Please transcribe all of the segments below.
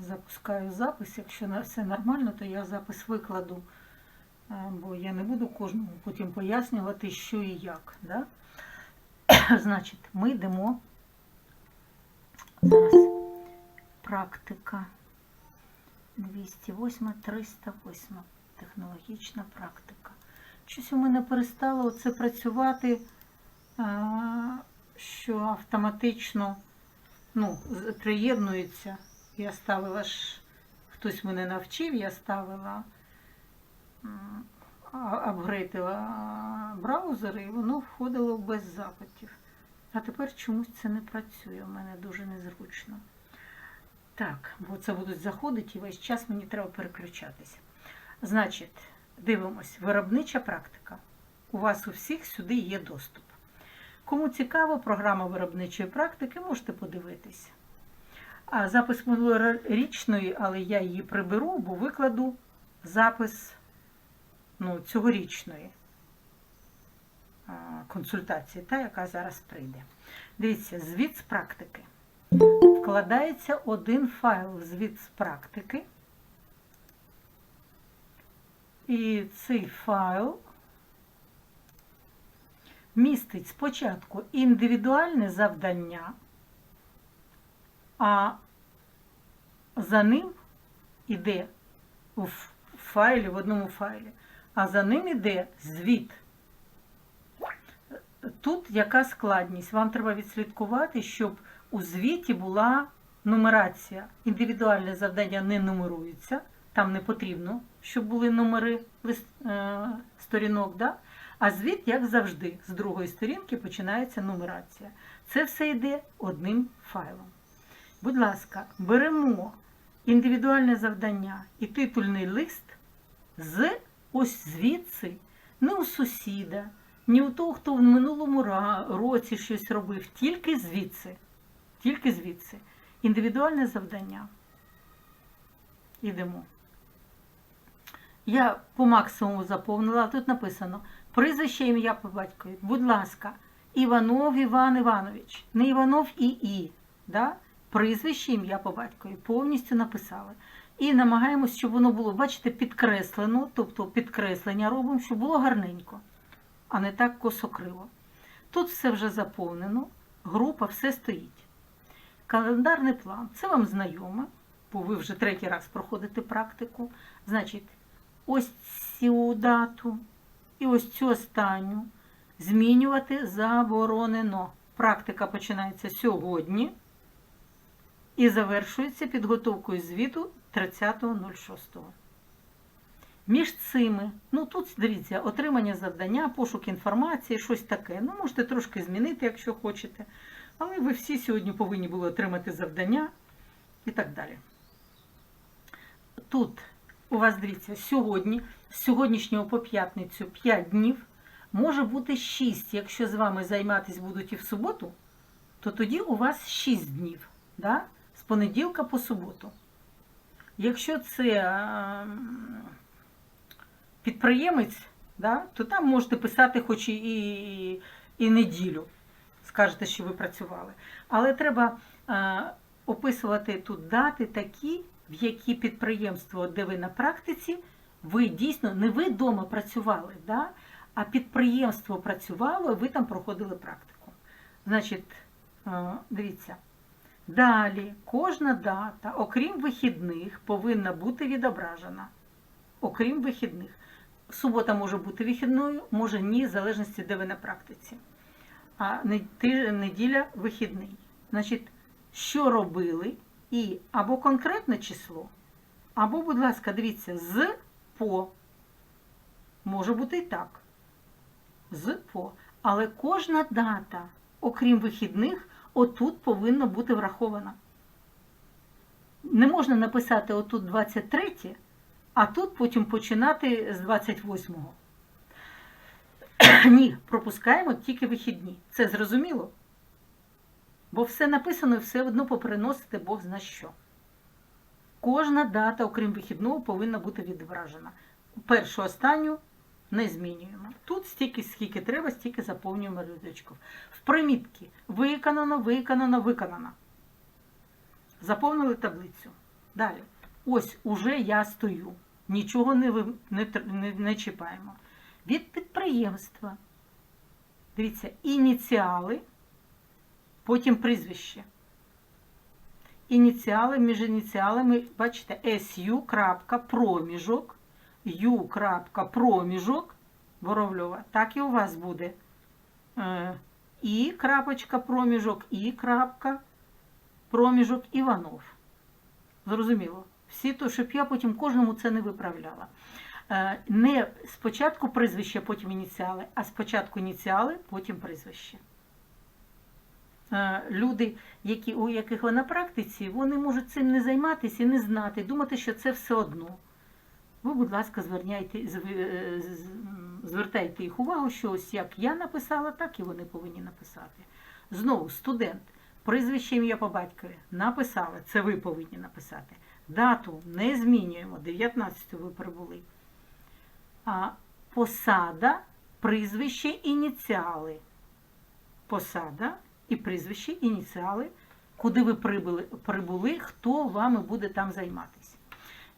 запускаю запис. Якщо все нормально, то я запис викладу, бо я не буду кожному потім пояснювати, що і як. Да? Значить, ми йдемо зараз практика 208, 308. Технологічна практика. Щось у мене перестало це працювати, що автоматично ну, приєднується. Я ставила ж, хтось мене навчив, я ставила, апгрейдила браузер, і воно входило без запитів. А тепер чомусь це не працює, у мене дуже незручно. Так, бо це будуть заходити і весь час мені треба переключатися. Значить, дивимось, виробнича практика. У вас у всіх сюди є доступ. Кому цікаво, програма виробничої практики, можете подивитись. А запис минулорічної, але я її приберу, бо викладу запис ну, цьогорічної консультації, та, яка зараз прийде. Дивіться, звіт з практики. Вкладається один файл звіт з практики. І цей файл містить спочатку індивідуальне завдання, а за ним іде у файлі, в одному файлі, а за ним іде звіт. Тут яка складність? Вам треба відслідкувати, щоб у звіті була нумерація. Індивідуальне завдання не нумерується, там не потрібно, щоб були номери е, сторінок. Да? А звіт, як завжди, з другої сторінки починається нумерація. Це все йде одним файлом. Будь ласка, беремо індивідуальне завдання і титульний лист з ось звідси, не у сусіда, ні у того, хто в минулому році щось робив, тільки звідси. Тільки звідси. Індивідуальне завдання. Ідемо. Я по максимуму заповнила, тут написано прізвище ім'я по батькові. Будь ласка, Іванов Іван Іванович. Не Іванов і І. Да? Прізвище ім'я по батькові. Повністю написали. І намагаємось, щоб воно було, бачите, підкреслено, тобто підкреслення робимо, щоб було гарненько, а не так косокриво. Тут все вже заповнено, група, все стоїть. Календарний план це вам знайоме, бо ви вже третій раз проходите практику. Значить, ось цю дату і ось цю останню змінювати заборонено. Практика починається сьогодні і завершується підготовкою звіту 30.06. Між цими, ну тут дивіться, отримання завдання, пошук інформації, щось таке. Ну, можете трошки змінити, якщо хочете. Але ви всі сьогодні повинні були отримати завдання і так далі. Тут у вас, дивіться, сьогодні, з сьогоднішнього по п'ятницю 5 днів, може бути 6. Якщо з вами займатися будуть і в суботу, то тоді у вас 6 днів. Да? Понеділка по суботу. Якщо це е, підприємець, да, то там можете писати хоч і, і, і неділю. Скажете, що ви працювали. Але треба е, описувати тут дати такі, в які підприємство, де ви на практиці, ви дійсно не ви вдома працювали, да, а підприємство працювало, ви там проходили практику. Значить, е, дивіться. Далі кожна дата, окрім вихідних, повинна бути відображена. Окрім вихідних. Субота може бути вихідною, може ні, в залежності, де ви на практиці. А не- неділя вихідний. Значить, що робили і або конкретне число, або, будь ласка, дивіться, з по. Може бути і так. З по. Але кожна дата, окрім вихідних, отут повинна бути врахована. Не можна написати отут 23, а тут потім починати з 28-го. Ні, пропускаємо тільки вихідні. Це зрозуміло? Бо все написано і все одно поприносити Бог зна що. Кожна дата, окрім вихідного, повинна бути відображена. Першу останню не змінюємо. Тут стільки, скільки треба, стільки заповнюємо рядочків. В примітки виконано, виконано, виконано. Заповнили таблицю. Далі. Ось уже я стою. Нічого не, не, не, не чіпаємо. Від підприємства. Дивіться, ініціали, потім прізвище. Ініціали між ініціалами, бачите, SU, крапка, проміжок, U, крапка, проміжок, Воровльова. Так і у вас буде. Е, І крапочка, проміжок, І крапка, проміжок, Іванов. Зрозуміло. Всі то, щоб я потім кожному це не виправляла. Е, Не спочатку прізвище, потім ініціали, а спочатку ініціали, потім прізвище. Е, Люди, які, у яких ви на практиці, вони можуть цим не займатися і не знати, думати, що це все одно. Ви, будь ласка, зверняйте, зв- е, звертайте їх увагу, що ось як я написала, так і вони повинні написати. Знову, студент, прізвище ім'я по батькові написали, це ви повинні написати. Дату не змінюємо, 19 ви прибули. А посада, прізвище, ініціали. Посада і прізвище, ініціали, куди ви прибули, прибули, хто вами буде там займатися.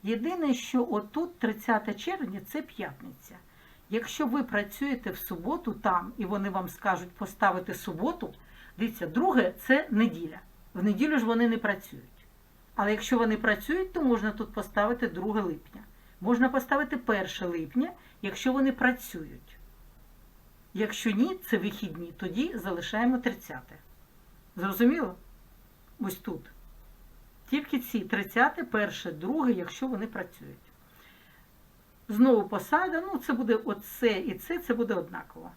Єдине, що отут 30 червня це п'ятниця. Якщо ви працюєте в суботу там, і вони вам скажуть поставити суботу, дивіться, друге це неділя. В неділю ж вони не працюють. Але якщо вони працюють, то можна тут поставити 2 липня. Можна поставити 1 липня, якщо вони працюють. Якщо ні, це вихідні, тоді залишаємо 30. Зрозуміло? Ось тут. Тільки ці 30, перше, друге, якщо вони працюють. Знову посада, ну це буде оце і це, це буде однаково.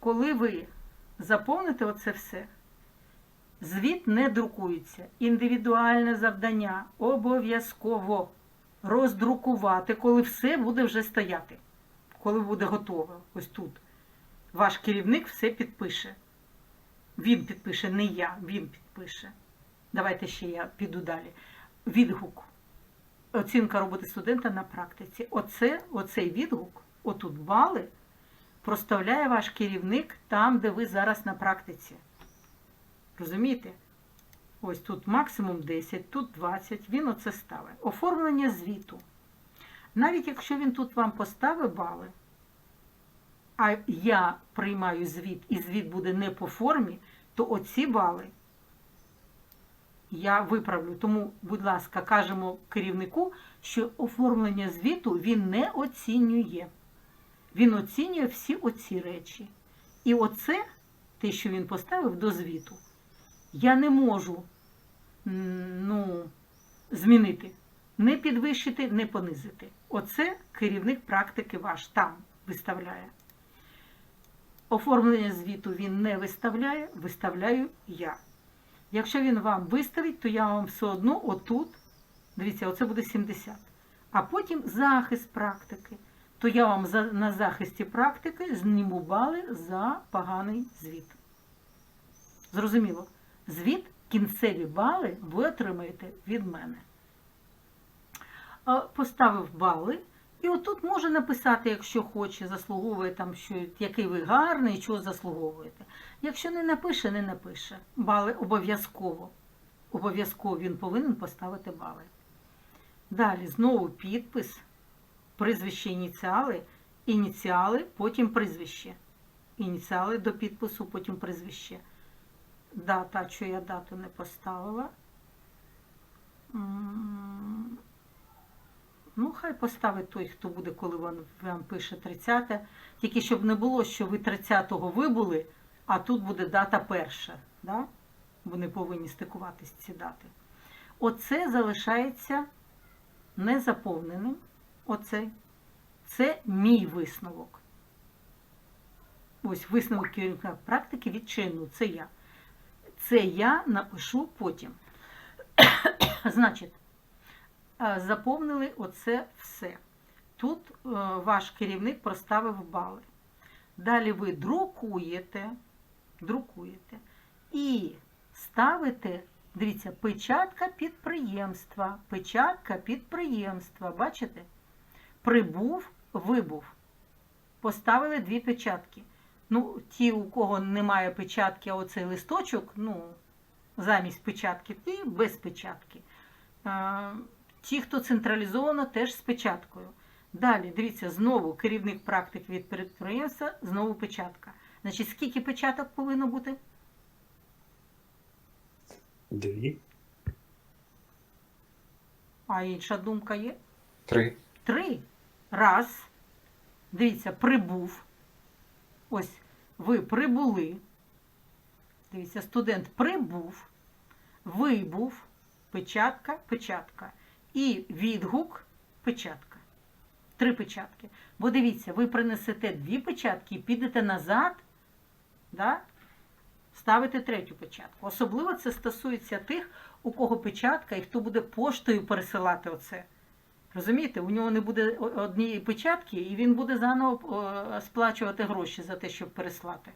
Коли ви заповните оце все, звіт не друкується. Індивідуальне завдання обов'язково роздрукувати, коли все буде вже стояти, коли буде готове. Ось тут. Ваш керівник все підпише. Він підпише, не я, він підпише. Давайте ще я піду далі. Відгук. Оцінка роботи студента на практиці. Оце, оцей відгук, отут бали, проставляє ваш керівник там, де ви зараз на практиці. Розумієте? Ось тут максимум 10, тут 20, він оце ставить. Оформлення звіту. Навіть якщо він тут вам поставить бали, а я приймаю звіт, і звіт буде не по формі, то оці бали я виправлю. Тому, будь ласка, кажемо керівнику, що оформлення звіту він не оцінює. Він оцінює всі оці речі. І оце, те, що він поставив до звіту, я не можу ну, змінити. Не підвищити, не понизити. Оце керівник практики ваш там виставляє. Оформлення звіту він не виставляє, виставляю я. Якщо він вам виставить, то я вам все одно отут, дивіться, оце буде 70. А потім захист практики. То я вам за, на захисті практики зніму бали за поганий звіт. Зрозуміло, звіт, кінцеві бали ви отримаєте від мене. Поставив бали. І отут може написати, якщо хоче, заслуговує там, що який ви гарний, чого заслуговуєте. Якщо не напише, не напише. Бали обов'язково. Обов'язково він повинен поставити бали. Далі знову підпис, прізвище ініціали, ініціали, потім прізвище. Ініціали до підпису, потім прізвище. Дата, що я дату не поставила. Ну, хай поставить той, хто буде, коли він вам пише 30. Тільки щоб не було, що ви 30-го вибули, а тут буде дата перша. Да? Вони повинні стикуватись ці дати. Оце залишається незаповненим. Оце. Це мій висновок. Ось висновок керівника практики відчину. Це я. Це я напишу потім. Значить, заповнили оце все. Тут е, ваш керівник проставив бали. Далі ви друкуєте, друкуєте і ставите, дивіться, печатка підприємства. Печатка підприємства. Бачите? Прибув, вибув. Поставили дві печатки. Ну, ті, у кого немає печатки, а оцей листочок, ну, замість печатки, ті без печатки. Ті, хто централізовано, теж з печаткою. Далі, дивіться, знову керівник практик від підприємства, знову печатка. Значить, скільки печаток повинно бути? Дві. А інша думка є? Три. Три. Раз. Дивіться, прибув. Ось ви прибули. Дивіться, студент прибув, вибув, печатка, печатка. І відгук, печатка. Три печатки. Бо дивіться, ви принесете дві печатки і підете назад, да? ставите третю печатку. Особливо це стосується тих, у кого печатка і хто буде поштою пересилати оце. Розумієте, у нього не буде однієї печатки, і він буде заново сплачувати гроші за те, щоб переслати.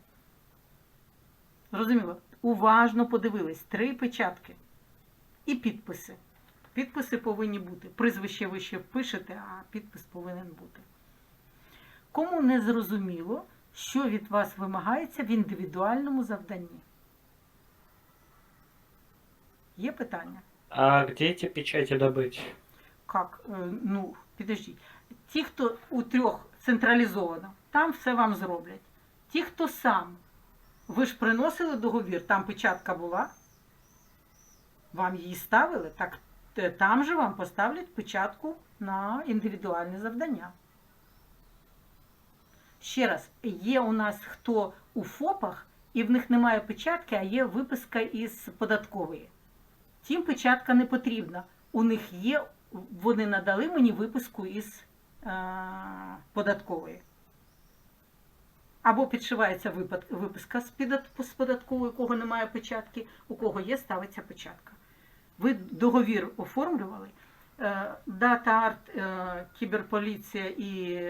Зрозуміло? Уважно подивились. Три печатки і підписи. Підписи повинні бути. Прізвище ви ще впишете, а підпис повинен бути. Кому не зрозуміло, що від вас вимагається в індивідуальному завданні? Є питання? А где эти печати добыть? Как? Е, Ну, підождіть. Ті, хто у трьох централізовано, там все вам зроблять. Ті, хто сам, ви ж приносили договір, там печатка була, вам її ставили, так там же вам поставлять печатку на індивідуальне завдання. Ще раз, є у нас хто у ФОПах, і в них немає печатки, а є виписка із податкової. Тим печатка не потрібна. У них є, вони надали мені виписку із е, податкової. Або підшивається виписка з податкової, у кого немає печатки, у кого є, ставиться печатка. Ви договір оформлювали. Е, Дата Арт, е, Кіберполіція і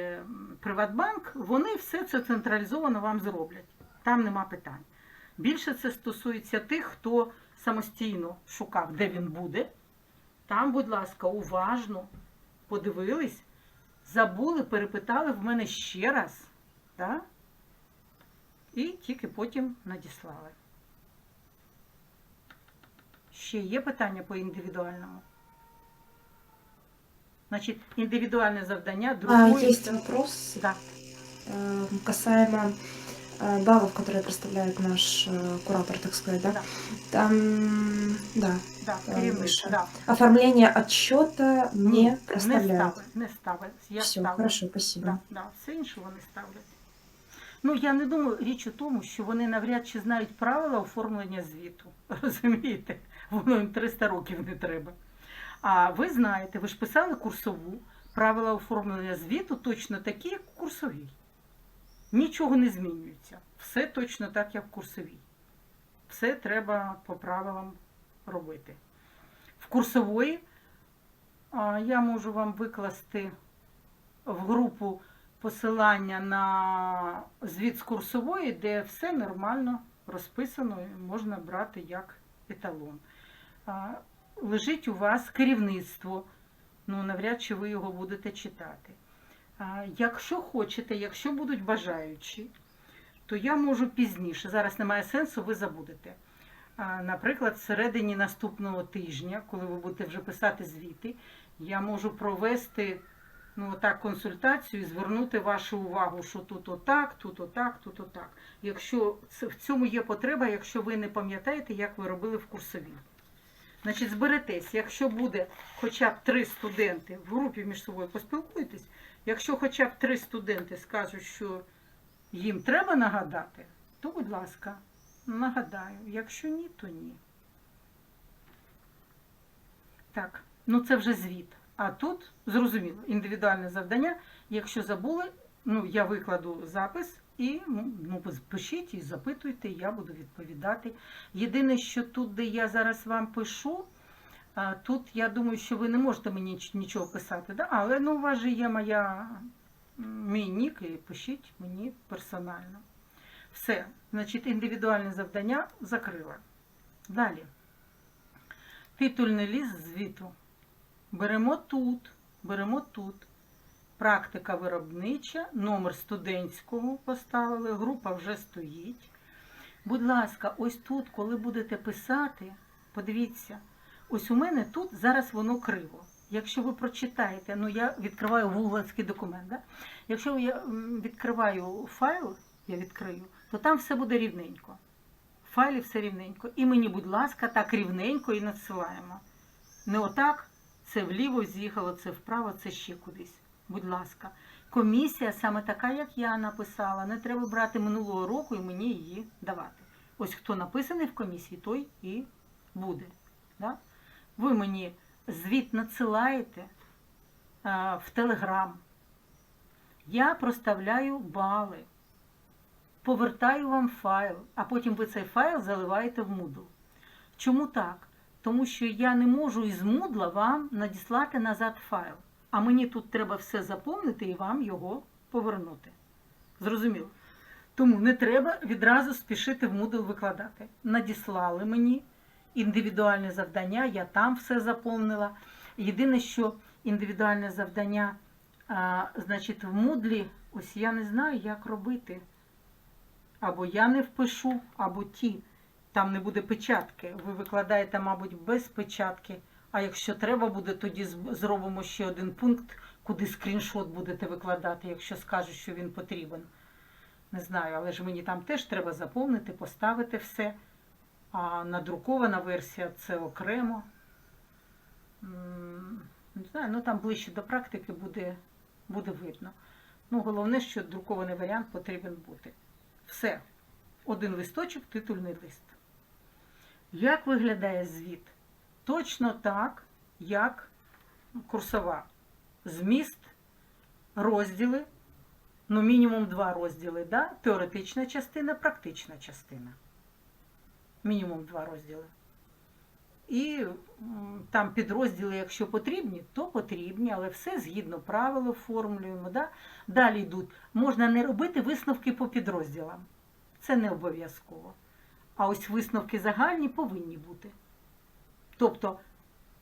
Приватбанк, вони все це централізовано вам зроблять. Там нема питань. Більше це стосується тих, хто самостійно шукав, де він буде. Там, будь ласка, уважно подивились, забули, перепитали в мене ще раз. Да? І тільки потім надіслали. Ще є питання по індивідуальному? Значить, індивідуальне завдання А, другої. есть вопрос Да. э, касаемо э, баллов, которые представляет наш э, куратор, так сказать, да? Да. Там, да, Да, Е, керівник, вище. да. оформление отчета не Не проставляют. ставить, не ставить. Я Все, ставлю. хорошо, спасибо. Да, да, все інше вони ставлять. Ну, я не думаю, річ у тому, що вони навряд чи знають правила оформлення звіту. Розумієте? Воно їм 300 років не треба. А ви знаєте, ви ж писали курсову, правила оформлення звіту точно такі, як у курсовій. Нічого не змінюється. Все точно так, як в курсовій. Все треба по правилам робити. В курсової я можу вам викласти в групу посилання на звіт з курсової, де все нормально розписано і можна брати як еталон. Лежить у вас керівництво, ну навряд чи ви його будете читати. Якщо хочете, якщо будуть бажаючі, то я можу пізніше. Зараз немає сенсу, ви забудете. Наприклад, всередині наступного тижня, коли ви будете вже писати звіти, я можу провести ну, так, консультацію і звернути вашу увагу, що тут отак, тут отак, тут отак. Якщо в цьому є потреба, якщо ви не пам'ятаєте, як ви робили в курсовій. Значить, зберетесь, якщо буде хоча б три студенти в групі між собою поспілкуйтесь, якщо хоча б три студенти скажуть, що їм треба нагадати, то, будь ласка, нагадаю. Якщо ні, то ні. Так, ну це вже звіт. А тут зрозуміло, індивідуальне завдання. Якщо забули, ну я викладу запис і ну, пишіть і запитуйте, я буду відповідати. Єдине, що тут, де я зараз вам пишу, тут я думаю, що ви не можете мені нічого писати, да? але ну, у вас же є моя мій нік, і пишіть мені персонально. Все, значить, індивідуальне завдання закрила. Далі. Титульний ліст звіту. Беремо тут, беремо тут. Практика виробнича, номер студентського поставили, група вже стоїть. Будь ласка, ось тут, коли будете писати, подивіться, Ось у мене тут зараз воно криво. Якщо ви прочитаєте, ну я відкриваю гугловський документ, да? якщо я відкриваю файл, я відкрию, то там все буде рівненько. В файлі все рівненько. І мені, будь ласка, так рівненько і надсилаємо. Не отак, це вліво з'їхало, це вправо, це ще кудись. Будь ласка. Комісія саме така, як я написала. Не треба брати минулого року і мені її давати. Ось хто написаний в комісії, той і буде. Да? Ви мені звіт надсилаєте а, в Телеграм. Я проставляю бали, повертаю вам файл, а потім ви цей файл заливаєте в Moodle. Чому так? Тому що я не можу із Moodle вам надіслати назад файл. А мені тут треба все заповнити і вам його повернути. Зрозуміло? Тому не треба відразу спішити в Moodle викладати. Надіслали мені індивідуальне завдання, я там все заповнила. Єдине, що індивідуальне завдання, а, значить, в Moodle, ось я не знаю, як робити. Або я не впишу, або ті. Там не буде печатки. Ви викладаєте, мабуть, без печатки. А якщо треба буде, тоді зробимо ще один пункт, куди скріншот будете викладати, якщо скажуть, що він потрібен. Не знаю, але ж мені там теж треба заповнити, поставити все. А надрукована версія це окремо. Не знаю, ну там ближче до практики буде, буде видно. Ну, головне, що друкований варіант потрібен бути. Все. Один листочок, титульний лист. Як виглядає звіт? Точно так, як курсова. Зміст, розділи, ну мінімум два розділи, да? теоретична частина, практична частина. Мінімум два розділи. І там підрозділи, якщо потрібні, то потрібні, але все згідно правил оформлюємо. Да? Далі йдуть. Можна не робити висновки по підрозділам. Це не обов'язково. А ось висновки загальні повинні бути. Тобто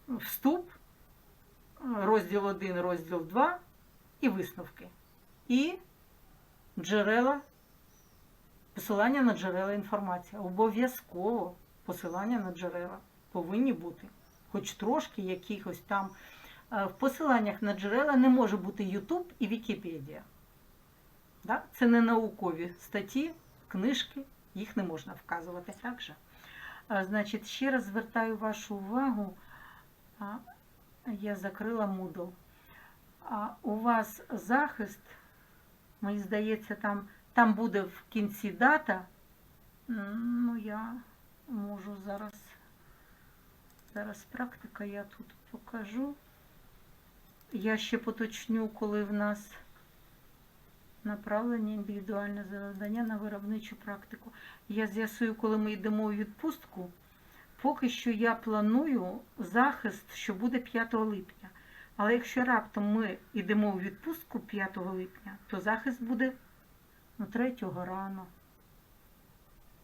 вступ, розділ 1, розділ 2 і висновки. І джерела, посилання на джерела інформації. Обов'язково посилання на джерела повинні бути. Хоч трошки якихось там. Е, В посиланнях на джерела не може бути YouTube і Вікіпедія. Це не наукові статті, книжки, їх не можна вказувати. Так же? Значить, ще раз звертаю вашу увагу. Я закрила Moodle. У вас захист, мені здається, там, там буде в кінці дата. Ну, я можу зараз. Зараз практика я тут покажу. Я ще поточню, коли в нас направлення індивідуальне завдання на виробничу практику. Я з'ясую, коли ми йдемо у відпустку. Поки що я планую захист, що буде 5 липня. Але якщо раптом ми йдемо у відпустку 5 липня, то захист буде ну, 3 рано.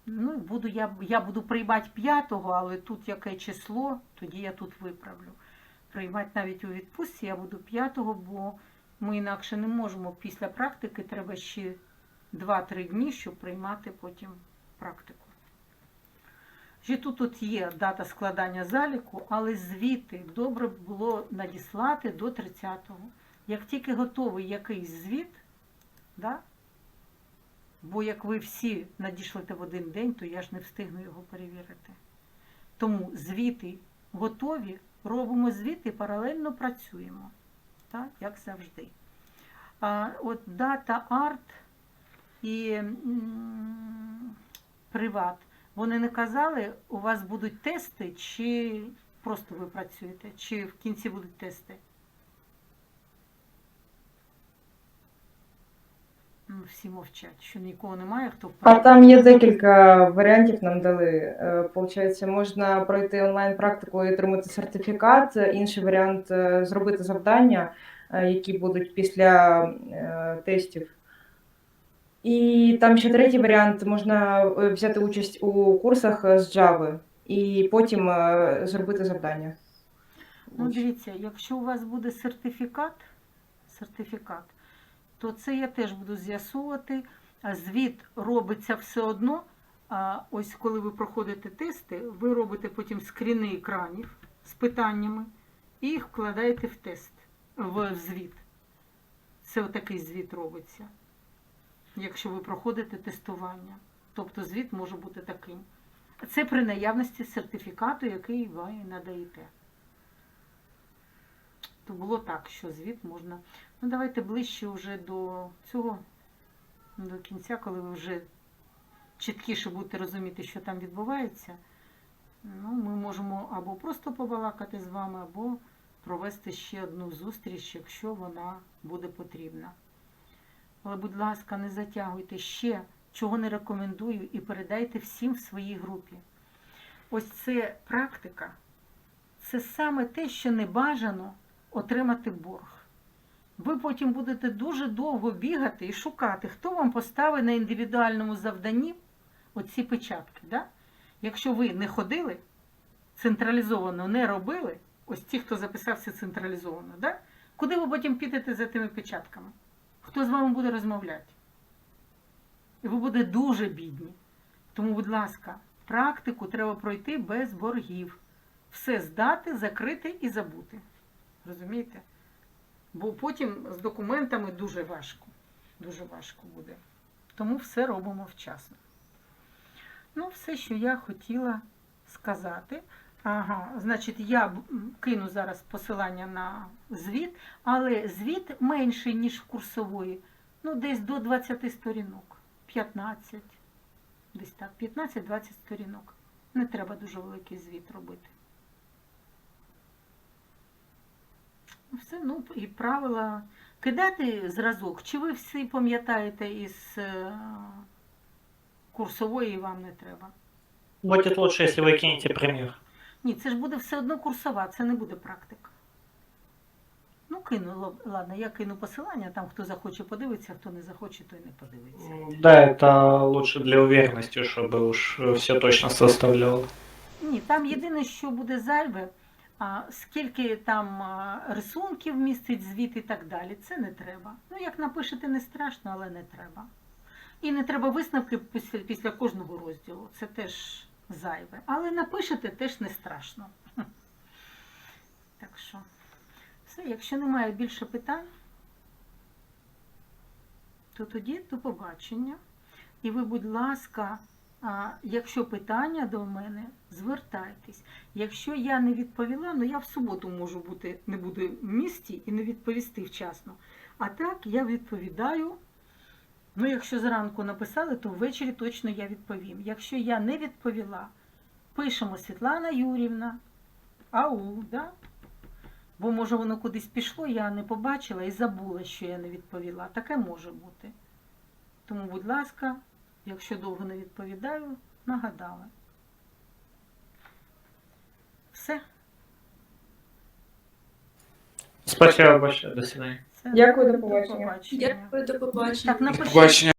Ну, буду, я, я буду приймати 5, але тут яке число, тоді я тут виправлю. Приймати навіть у відпустці я буду 5, бо ми інакше не можемо після практики, треба ще 2-3 дні, щоб приймати потім практику. Ще тут, тут є дата складання заліку, але звіти добре було надіслати до 30-го. Як тільки готовий якийсь звіт, да, бо як ви всі надішлете в один день, то я ж не встигну його перевірити. Тому звіти готові, робимо звіти, паралельно працюємо, так, як завжди. А от дата арт і приват. Вони не казали, у вас будуть тести, чи просто ви працюєте, чи в кінці будуть тести? Ну, всі мовчать, що нікого немає, хто А там є декілька варіантів, нам дали. Е, Получається, можна пройти онлайн-практику і отримати сертифікат. Інший варіант е, зробити завдання, е, які будуть після тестів. І там ще третій варіант можна взяти участь у курсах з Java і потім зробити завдання. Ну, дивіться, якщо у вас буде сертифікат, сертифікат, то це я теж буду з'ясовувати. Звіт робиться все одно. Ось коли ви проходите тести, ви робите потім скріни екранів, з питаннями і їх вкладаєте в тест, в звіт. Це отакий звіт робиться, якщо ви проходите тестування. Тобто звіт може бути таким. Це при наявності сертифікату, який ви надаєте. То було так, що звіт можна. Ну, давайте ближче вже до цього, до кінця, коли ви вже чіткіше будете розуміти, що там відбувається. Ну, ми можемо або просто побалакати з вами, або провести ще одну зустріч, якщо вона буде потрібна. Але, будь ласка, не затягуйте ще, чого не рекомендую, і передайте всім в своїй групі. Ось це практика, це саме те, що не бажано отримати борг. Ви потім будете дуже довго бігати і шукати, хто вам поставить на індивідуальному завданні оці печатки. Да? Якщо ви не ходили, централізовано не робили, ось ті, хто записався централізовано, да? куди ви потім підете за тими печатками? Хто з вами буде розмовляти? І ви будете дуже бідні. Тому, будь ласка, практику треба пройти без боргів. Все здати, закрити і забути. Розумієте? Бо потім з документами дуже важко. Дуже важко буде. Тому все робимо вчасно. Ну, все, що я хотіла сказати. Ага, значить, я кину зараз посилання на звіт, але звіт менший, ніж в курсової. Ну, десь до 20 сторінок. 15. Десь так, 15-20 сторінок. Не треба дуже великий звіт робити. Все, ну і правила. Кидати зразок. Чи ви всі пам'ятаєте із е, курсової і вам не треба? Будет лучше, если вы кинете пример. Ні, це ж буде все одно курсова, це не буде практика. Ну, кину, ло- ладно, я кину посилання, там хто захоче подивитися, хто не захоче, той не подивиться. М, Да, это лучше для уверенности, чтобы уж все точно составляло. Ні, там єдине, що буде зайве, а, скільки там рисунків містить звіт і так далі, це не треба. Ну, як напишете, не страшно, але не треба. І не треба висновки після, після кожного розділу. Це теж зайве. Але напишете теж не страшно. Так що, все, якщо немає більше питань, то тоді до побачення. І ви, будь ласка, а, якщо питання до мене, звертайтесь. Якщо я не відповіла, ну я в суботу можу бути, не буду в місті і не відповісти вчасно. А так я відповідаю. Ну, якщо зранку написали, то ввечері точно я відповім. Якщо я не відповіла, пишемо Світлана Юрівна, ау, да? Бо може воно кудись пішло, я не побачила і забула, що я не відповіла. Таке може бути. Тому, будь ласка, якщо довго не відповідаю, нагадали. Все. Спасибо большое, до свидания. Все. Дякую, до побачення. побачення. Дякую, до побачення. Так, напишіть. Побачення.